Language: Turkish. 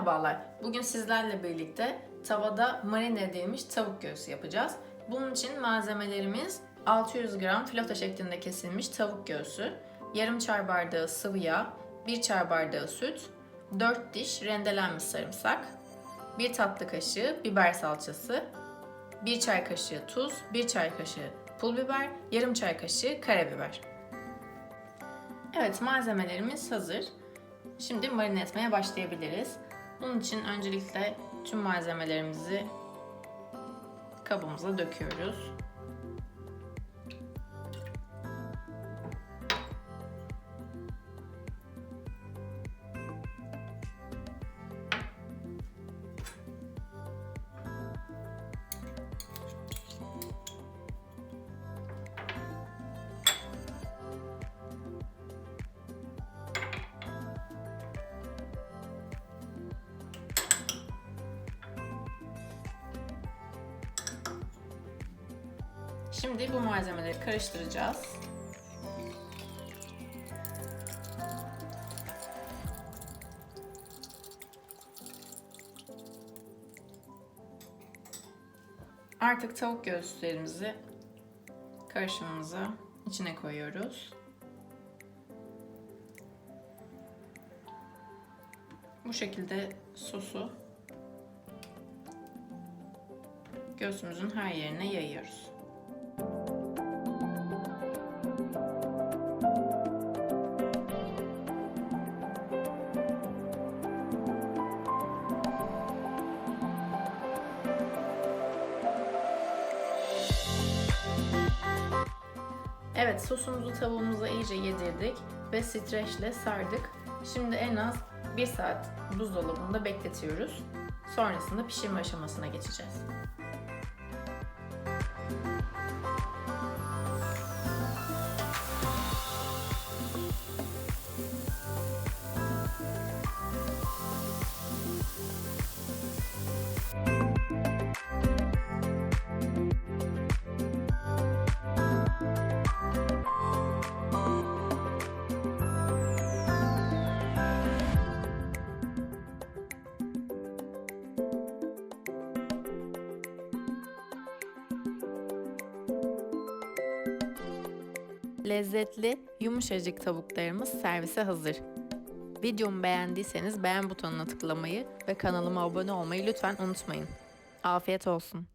Merhabalar. Bugün sizlerle birlikte tavada marine edilmiş tavuk göğsü yapacağız. Bunun için malzemelerimiz 600 gram filoto şeklinde kesilmiş tavuk göğsü, yarım çay bardağı sıvı yağ, 1 çay bardağı süt, 4 diş rendelenmiş sarımsak, 1 tatlı kaşığı biber salçası, 1 çay kaşığı tuz, 1 çay kaşığı pul biber, yarım çay kaşığı karabiber. Evet malzemelerimiz hazır. Şimdi marine etmeye başlayabiliriz. Bunun için öncelikle tüm malzemelerimizi kabımıza döküyoruz. Şimdi bu malzemeleri karıştıracağız. Artık tavuk göğüslerimizi karışımımıza içine koyuyoruz. Bu şekilde sosu göğsümüzün her yerine yayıyoruz. Evet sosumuzu tavuğumuza iyice yedirdik ve streçle sardık. Şimdi en az 1 saat buzdolabında bekletiyoruz. Sonrasında pişirme aşamasına geçeceğiz. Lezzetli, yumuşacık tavuklarımız servise hazır. Videomu beğendiyseniz beğen butonuna tıklamayı ve kanalıma abone olmayı lütfen unutmayın. Afiyet olsun.